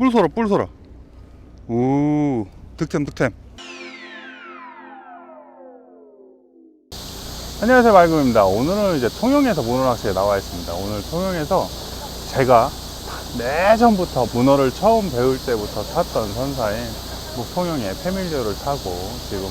뿔 서라 뿔 서라. 오 득템 득템. 안녕하세요 말금입니다. 오늘은 이제 통영에서 문어낚시에 나와 있습니다. 오늘 통영에서 제가 예전부터 문어를 처음 배울 때부터 탔던 선사인 뭐 통영의 패밀리오를 타고 지금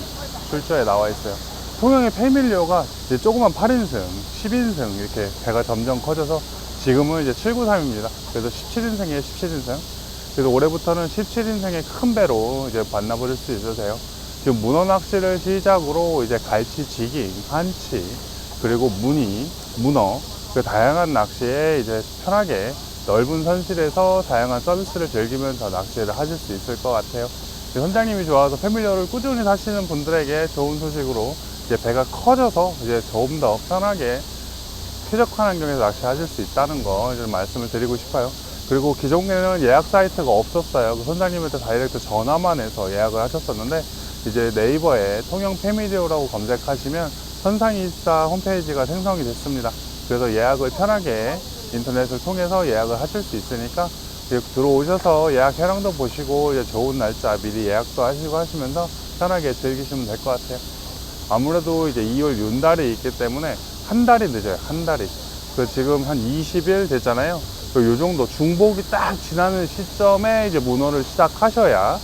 출조에 나와 있어요. 통영의 패밀리오가 이제 조그만 8인승, 10인승 이렇게 배가 점점 커져서 지금은 이제 793입니다. 그래서 17인승이에요 17인승 그래서 올해부터는 17인승의 큰 배로 이제 만나보실 수 있으세요. 지금 문어 낚시를 시작으로 이제 갈치, 지깅, 한치, 그리고 무늬, 문어, 그 다양한 낚시에 이제 편하게 넓은 선실에서 다양한 서비스를 즐기면서 낚시를 하실 수 있을 것 같아요. 선장님이 좋아서 패밀리어를 꾸준히 사시는 분들에게 좋은 소식으로 이제 배가 커져서 이제 조금 더 편하게 쾌적한 환경에서 낚시하실 수 있다는 거좀 말씀을 드리고 싶어요. 그리고 기존에는 예약 사이트가 없었어요. 그 선장님한테 다이렉트 전화만 해서 예약을 하셨었는데 이제 네이버에 통영 패밀리오라고 검색하시면 선상이사 홈페이지가 생성이 됐습니다. 그래서 예약을 편하게 인터넷을 통해서 예약을 하실 수 있으니까 들어오셔서 예약 해랑도 보시고 이제 좋은 날짜 미리 예약도 하시고 하시면서 편하게 즐기시면 될 것 같아요. 아무래도 이제 2월 윤달이 있기 때문에 한 달이 늦어요. 한 달이. 그 지금 한 20일 됐잖아요. 요 정도 중복이 딱 지나는 시점에 이제 문어를 시작하셔야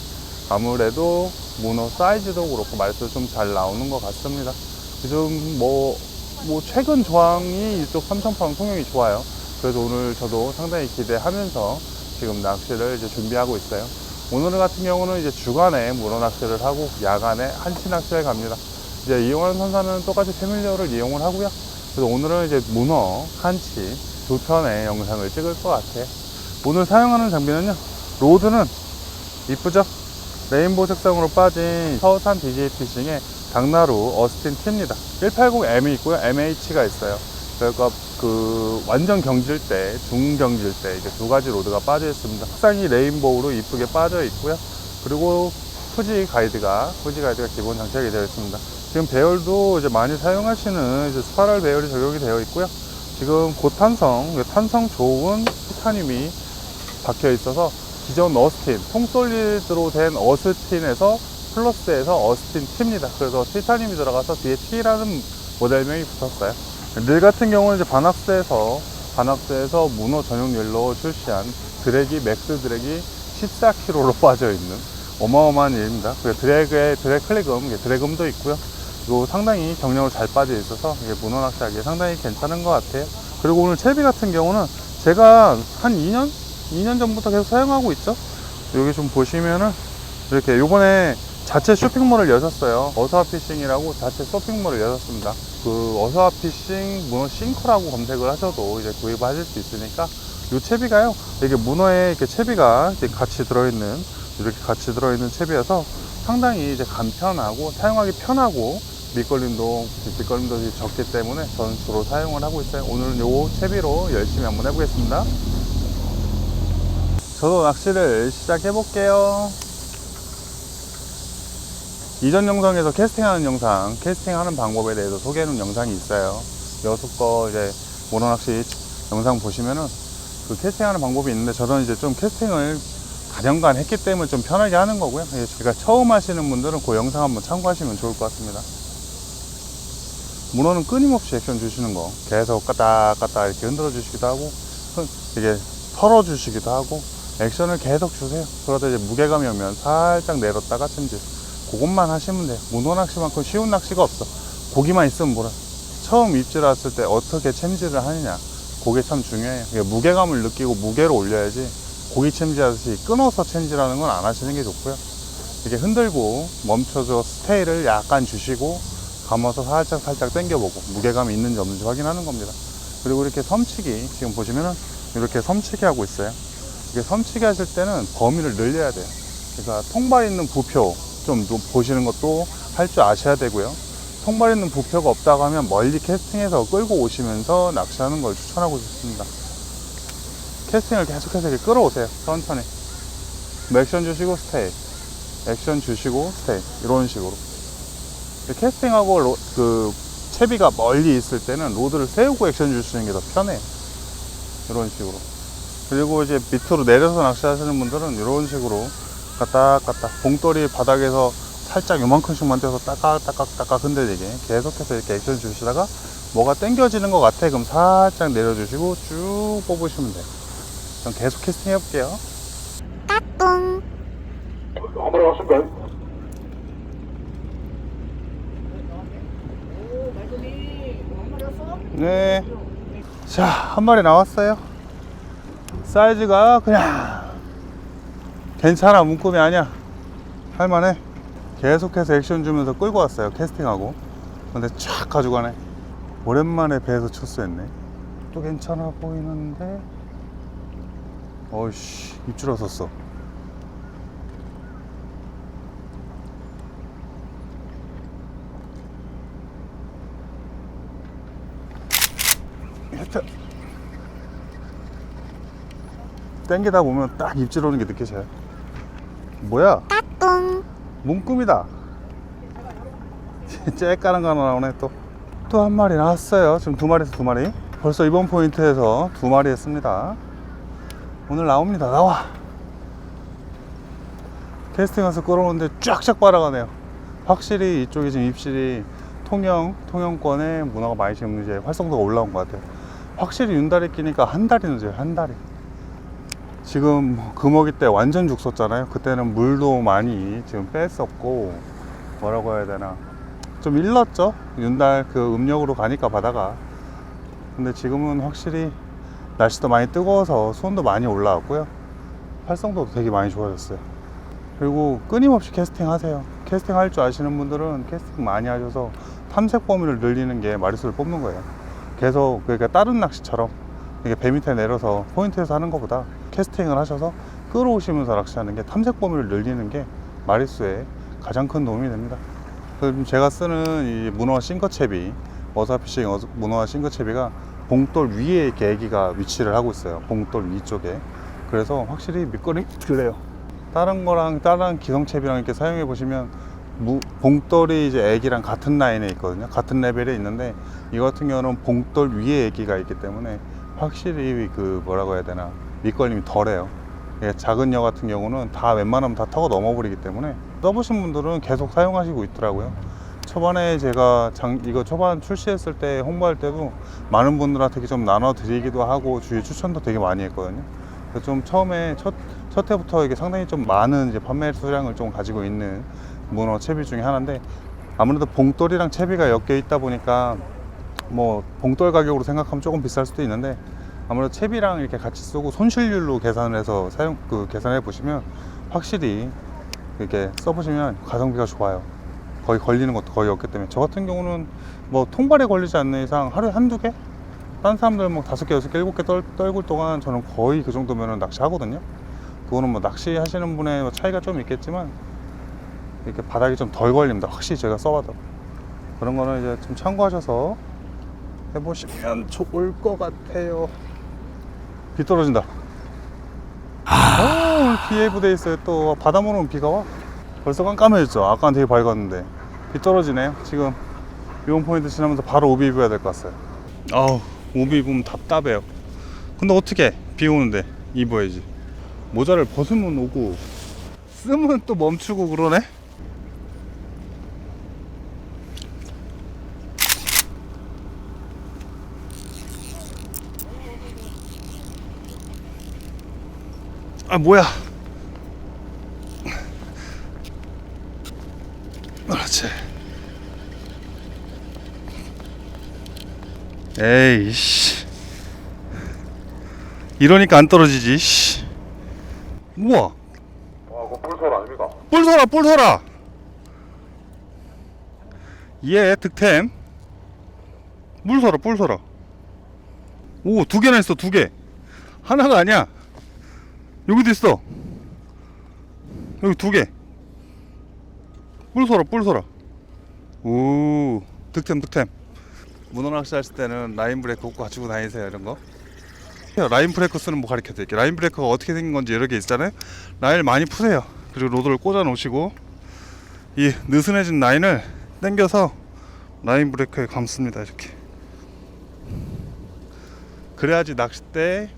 아무래도 문어 사이즈도 그렇고 말도 좀 잘 나오는 것 같습니다. 지금 뭐, 뭐 최근 조항이 이쪽 삼천포항 통영이 좋아요. 그래서 오늘 저도 상당히 기대하면서 지금 낚시를 이제 준비하고 있어요. 오늘 같은 경우는 이제 주간에 문어 낚시를 하고 야간에 한치 낚시를 갑니다. 이제 이용하는 선사는 똑같이 패밀리어를 이용을 하고요. 그래서 오늘은 이제 문어, 한치 두 편의 영상을 찍을 것 같아요. 오늘 사용하는 장비는요. 로드는 이쁘죠? 레인보우 색상으로 빠진 서산 DJ 피싱의 강나루 어스틴 T입니다. 180M이 있고요. MH가 있어요. 그러니까 그 완전 경질 때, 중경질 때 이제 두 가지 로드가 빠져 있습니다. 색상이 레인보우로 이쁘게 빠져 있고요. 그리고 후지 가이드가 후지 가이드가 기본 장착이 되어 있습니다. 지금 배열도 이제 많이 사용하시는 이제 스파랄 배열이 적용이 되어 있고요. 지금 고탄성, 탄성 좋은 티타늄이 박혀 있어서 기존 어스틴, 통솔리드로 된 어스틴에서 플러스에서 어스틴 T입니다. 그래서 티타늄이 들어가서 뒤에 T라는 모델명이 붙었어요. 릴 같은 경우는 이제 반학스에서 반학스에서 문어 전용 릴로 출시한 드래기 맥스 드래기 14kg로 빠져 있는 어마어마한 일입니다. 그리고 드래그에 드래그 클릭음, 이게 드래그음도 있고요. 그리고 상당히 경량으로 잘 빠져 있어서 이게 문어 낚시하기에 상당히 괜찮은 것 같아요. 그리고 오늘 채비 같은 경우는 제가 한 2년? 2년 전부터 계속 사용하고 있죠. 여기 좀 보시면은 이렇게 요번에 자체 쇼핑몰을 여셨어요. 어서와 피싱이라고 자체 쇼핑몰을 여셨습니다. 그 어서와 피싱 문어 싱커라고 검색을 하셔도 이제 구입하실 수 있으니까 요 채비가요. 이게 문어에 이렇게 채비가 이렇게 같이 들어있는 이렇게 같이 들어있는 채비여서 상당히 이제 간편하고 사용하기 편하고 밑걸림도 밑걸림도 적기 때문에 저는 주로 사용을 하고 있어요. 오늘은 요 채비로 열심히 한번 해보겠습니다. 저도 낚시를 시작해 볼게요. 이전 영상에서 캐스팅하는 영상, 캐스팅하는 방법에 대해서 소개해 놓은 영상이 있어요. 여섯 거 이제 모노 낚시 영상 보시면은 그 캐스팅하는 방법이 있는데 저는 이제 좀 캐스팅을 4년간 했기 때문에 좀 편하게 하는 거고요. 예, 그러니까 처음 하시는 분들은 그 영상 한번 참고하시면 좋을 것 같습니다. 문어는 끊임없이 액션 주시는 거 계속 까딱까딱 이렇게 흔들어 주시기도 하고 흔- 이게 털어 주시기도 하고 액션을 계속 주세요. 그러다 이제 무게감이 오면 살짝 내렸다가 찜질. 그것만 하시면 돼요. 문어 낚시만큼 쉬운 낚시가 없어. 고기만 있으면 뭐라. 처음 입질 왔을 때 어떻게 챔질을 하느냐. 그게 참 중요해요. 이게 무게감을 느끼고 무게를 올려야지 고기 챔질하듯이 끊어서 챔질하는 건 안 하시는 게 좋고요. 이렇게 흔들고 멈춰서 스테이를 약간 주시고 감아서 살짝 살짝 당겨보고 무게감이 있는지 없는지 확인하는 겁니다. 그리고 이렇게 섬치기 지금 보시면은 이렇게 섬치기 하고 있어요. 이게 섬치기 하실 때는 범위를 늘려야 돼요. 그러니까 통발 있는 부표 좀 노- 보시는 것도 할 줄 아셔야 되고요. 통발 있는 부표가 없다고 하면 멀리 캐스팅해서 끌고 오시면서 낚시하는 걸 추천하고 싶습니다. 캐스팅을 계속해서 이렇게 끌어오세요. 천천히. 뭐 액션 주시고 스테이. 액션 주시고 스테이. 이런 식으로. 캐스팅하고 로- 그 채비가 멀리 있을 때는 로드를 세우고 액션 주시는 게 더 편해요. 이런 식으로. 그리고 이제 밑으로 내려서 낚시하시는 분들은 이런 식으로 까딱까딱 봉돌이 바닥에서 살짝 요만큼씩만 떼서 따깍따깍따깍 흔들리게 계속해서 이렇게 액션 주시다가 뭐가 당겨지는 것 같아 그럼 살짝 내려주시고 쭉 뽑으시면 돼요 그럼 계속 캐스팅 해볼게요 한 마리 왔습니까? 네. 자, 한 마리 나왔어요. 사이즈가 그냥 괜찮아. 문구이 아니야. 할만해. 계속해서 액션 주면서 끌고 왔어요. 캐스팅하고. 근데 쫙 가져가네. 오랜만에 배에서 출수했네. 또 괜찮아 보이는데. 어이씨, 입줄 어섰어. 땡기다 보면 딱 입질 오는 게 느껴져요. 뭐야? 문꿈이다. 째까는 거 하나 나오네 또. 또 한 마리 나왔어요. 지금 두 마리에서 두 마리. 벌써 이번 포인트에서 두 마리 했습니다. 오늘 나옵니다. 나와. 캐스팅해서 끌어오는데 쫙쫙 빨아가네요. 확실히 이쪽이 지금 입질이 통영, 통영권에 문어가 많이 지금 이제 활성도가 올라온 것 같아요. 확실히 윤달이 끼니까 한 달이 늦어요, 한 달이. 지금 금어기 때 완전 죽었잖아요. 그때는 물도 많이 지금 뺐었고, 뭐라고 해야 되나. 좀 일렀죠. 윤달 그 음력으로 가니까 바다가. 근데 지금은 확실히 날씨도 많이 뜨거워서 수온도 많이 올라왔고요. 활성도도 되게 많이 좋아졌어요. 그리고 끊임없이 캐스팅 하세요. 캐스팅 할 줄 아시는 분들은 캐스팅 많이 하셔서 탐색 범위를 늘리는 게 마리수를 뽑는 거예요. 계속 그러니까 다른 낚시처럼 이게 배 밑에 내려서 포인트에서 하는 것보다 캐스팅을 하셔서 끌어오시면서 낚시하는 게 탐색 범위를 늘리는 게 마리수에 가장 큰 도움이 됩니다. 그럼 제가 쓰는 이 문어 싱커채비 어사피싱 어- 문어와 싱커채비가 봉돌 위에 애기가 위치를 하고 있어요. 봉돌 위쪽에. 그래서 확실히 밑거리 그래요. 다른 거랑 다른 기성채비랑 이렇게 사용해 보시면 무- 봉돌이 이제 애기랑 같은 라인에 있거든요. 같은 레벨에 있는데 이 같은 경우는 봉돌 위에 애기가 있기 때문에 확실히 그 뭐라고 해야 되나 밑걸림이 덜해요. 예, 작은 여 같은 경우는 다 웬만하면 다 터고 넘어버리기 때문에 써보신 분들은 계속 사용하시고 있더라고요. 초반에 제가 장, 이거 초반 출시했을 때 홍보할 때도 많은 분들한테 좀 나눠 드리기도 하고 주위 추천도 되게 많이 했거든요. 그래서 좀 처음에 첫, 첫 해부터 이게 상당히 좀 많은 이제 판매 수량을 좀 가지고 있는 문어 채비 중에 하나인데 아무래도 봉돌이랑 채비가 엮여 있다 보니까 뭐 봉돌 가격으로 생각하면 조금 비쌀 수도 있는데 아무래도 채비랑 이렇게 같이 쓰고 손실률로 계산을 해서 사용 그 계산해 보시면 확실히 이렇게 써보시면 가성비가 좋아요. 거의 걸리는 것도 거의 없기 때문에 저 같은 경우는 뭐 통발에 걸리지 않는 이상 하루에 한두 개? 다른 사람들 뭐 다섯 개, 여섯 개, 일곱 개 떨, 떨굴 동안 저는 거의 그 정도면 낚시하거든요. 그거는 뭐 낚시 하시는 분의 뭐 차이가 좀 있겠지만 이렇게 바닥이 좀 덜 걸립니다. 확실히 제가 써봐도 그런 거는 이제 좀 참고하셔서 해보시면 좋을 것 같아요. 비 떨어진다. 아, 오늘 비 예보돼 있어요. 또 바다 모르면 비가 와. 벌써 깜깜해졌죠. 아까는 되게 밝았는데 비 떨어지네요. 지금 이온 포인트 지나면서 바로 오비 입어야 될 것 같아요. 아우 오비 입으면 답답해요. 근데 어떻게 비 오는데 입어야지. 모자를 벗으면 오고 쓰면 또 멈추고 그러네. 아 뭐야? 그렇지. 에이씨. 이러니까 안 떨어지지. 씨. 우와. 와, 그거 뿔설 아닙니까? 뿔 서라 뿔 서라. 얘 득템. 물 서라 뿔 서라. 오 두 개나 있어 두 개. 하나가 아니야. 여기도 있어. 여기 두 개. 뿔 서라 뿔 서라. 오 득템 득템. 문어 낚시 하실 때는 라인 브레이크 꼭 갖추고 다니세요 이런 거. 라인 브레이크 쓰는 거 가르쳐 드릴게요. 라인 브레이크가 어떻게 생긴 건지 여러 개 있잖아요. 라인을 많이 푸세요. 그리고 로드를 꽂아 놓으시고 이 느슨해진 라인을 당겨서 라인 브레이크에 감습니다. 이렇게. 그래야지 낚싯대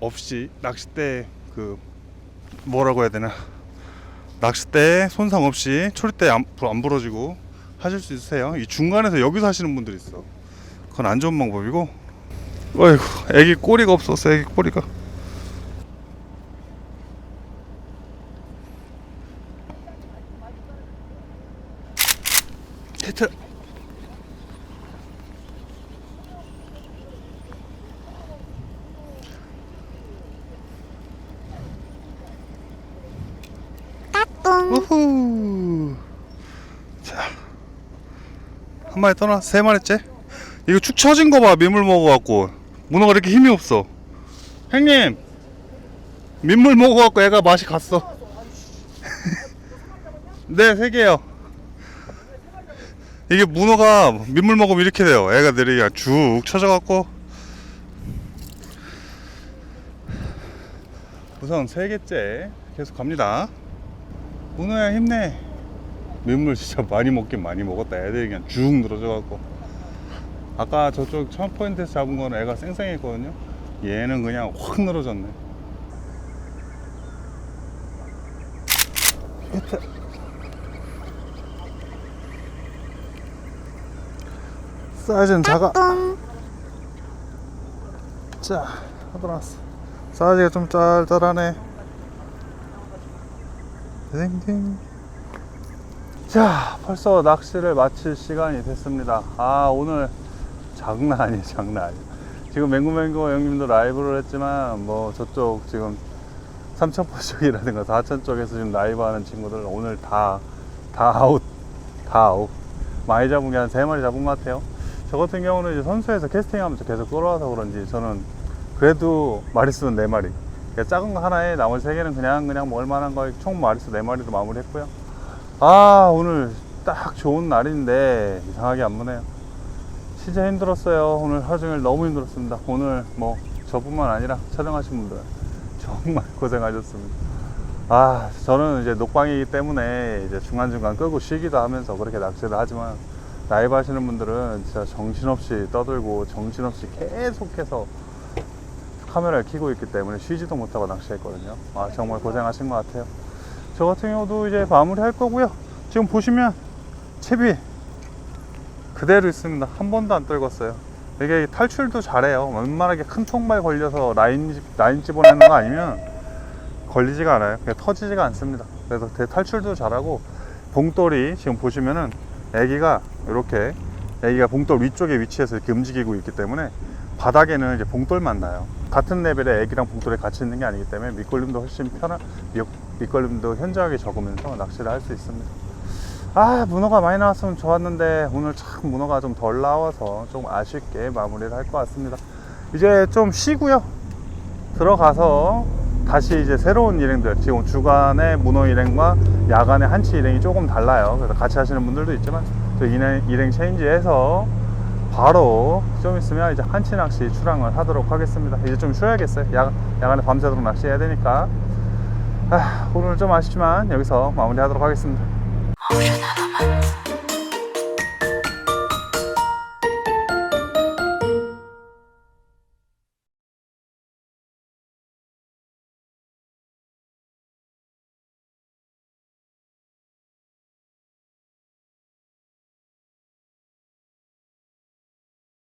없이 낚싯대 그 뭐라고 해야 되나 낚싯대 손상 없이 초리대 안, 불- 안 부러지고 하실 수 있으세요. 이 중간에서 여기서 하시는 분들이 있어. 그건 안 좋은 방법이고. 어이구, 애기 꼬리가 없었어. 애기 꼬리가. 히트. 우후. 자, 한 마리 떠나 세 마리째. 이거 축 처진 거 봐. 민물 먹어갖고 문어가 이렇게 힘이 없어. 형님, 민물 먹어갖고 애가 맛이 갔어. 네, 세 개요. 이게 문어가 민물 먹으면 이렇게 돼요. 애가 내리기가 쭉 처져갖고. 우선 세 개째 계속 갑니다. 문어야 힘내. 민물 진짜 많이 먹긴 많이 먹었다. 애들이 그냥 쭉 늘어져갖고. 아까 저쪽 첫 포인트에서 잡은 거는 애가 쌩쌩했거든요. 얘는 그냥 확 늘어졌네. 히트. 사이즈는 작아. 자, 나왔어. 사이즈가 좀 짤짤하네. 땡땡. 자, 벌써 낚시를 마칠 시간이 됐습니다. 아, 오늘 장난 아니에요, 장난 아니에요. 지금 맹구맹구 형님도 라이브를 했지만, 뭐, 저쪽 지금 삼천포 쪽이라든가 사천 쪽에서 지금 라이브 하는 친구들 오늘 다, 다 아웃, 다 아웃. 많이 잡은 게 한 세 마리 잡은 것 같아요. 저 같은 경우는 이제 선수에서 캐스팅하면서 계속 끌어와서 그런지 저는 그래도 마리수는 네 마리. 그러니까 작은 거 하나에 나머지 세 개는 그냥 그냥 먹을 만한 거총 마리수 네 마리로 마무리했고요. 아 오늘 딱 좋은 날인데 이상하게 안 무네요. 진짜 힘들었어요. 오늘 하루 종일 너무 힘들었습니다. 오늘 뭐 저뿐만 아니라 촬영하신 분들 정말 고생하셨습니다. 아 저는 이제 녹방이기 때문에 이제 중간중간 끄고 쉬기도 하면서 그렇게 낚시를 하지만 라이브 하시는 분들은 진짜 정신없이 떠들고 정신없이 계속해서 카메라를 켜고 있기 때문에 쉬지도 못하고 낚시했거든요. 아 정말 고생하신 것 같아요. 저 같은 경우도 이제 마무리 할 거고요. 지금 보시면 채비 그대로 있습니다. 한 번도 안 떨궜어요. 이게 탈출도 잘해요. 웬만하게 큰 통발 걸려서 라인, 집- 라인 집어내는 거 아니면 걸리지가 않아요. 그냥 터지지가 않습니다. 그래서 대- 탈출도 잘하고 봉돌이 지금 보시면은 애기가 이렇게 애기가 봉돌 위쪽에 위치해서 이렇게 움직이고 있기 때문에 바닥에는 이제 봉돌만 나요. 같은 레벨의 애기랑 봉돌이 같이 있는 게 아니기 때문에 밑걸림도 훨씬 편한 밑- 밑걸림도 현저하게 적으면서 낚시를 할 수 있습니다. 아 문어가 많이 나왔으면 좋았는데 오늘 참 문어가 좀 덜 나와서 좀 아쉽게 마무리를 할 것 같습니다. 이제 좀 쉬고요. 들어가서 다시 이제 새로운 일행들 지금 주간의 문어 일행과 야간의 한치 일행이 조금 달라요. 그래서 같이 하시는 분들도 있지만 저 일행, 일행 체인지해서 바로 좀 있으면 이제 한치 낚시 출항을 하도록 하겠습니다. 이제 좀 쉬어야겠어요. 야, 야간에 밤새도록 낚시해야 되니까. 아, 오늘 좀 아쉽지만 여기서 마무리하도록 하겠습니다.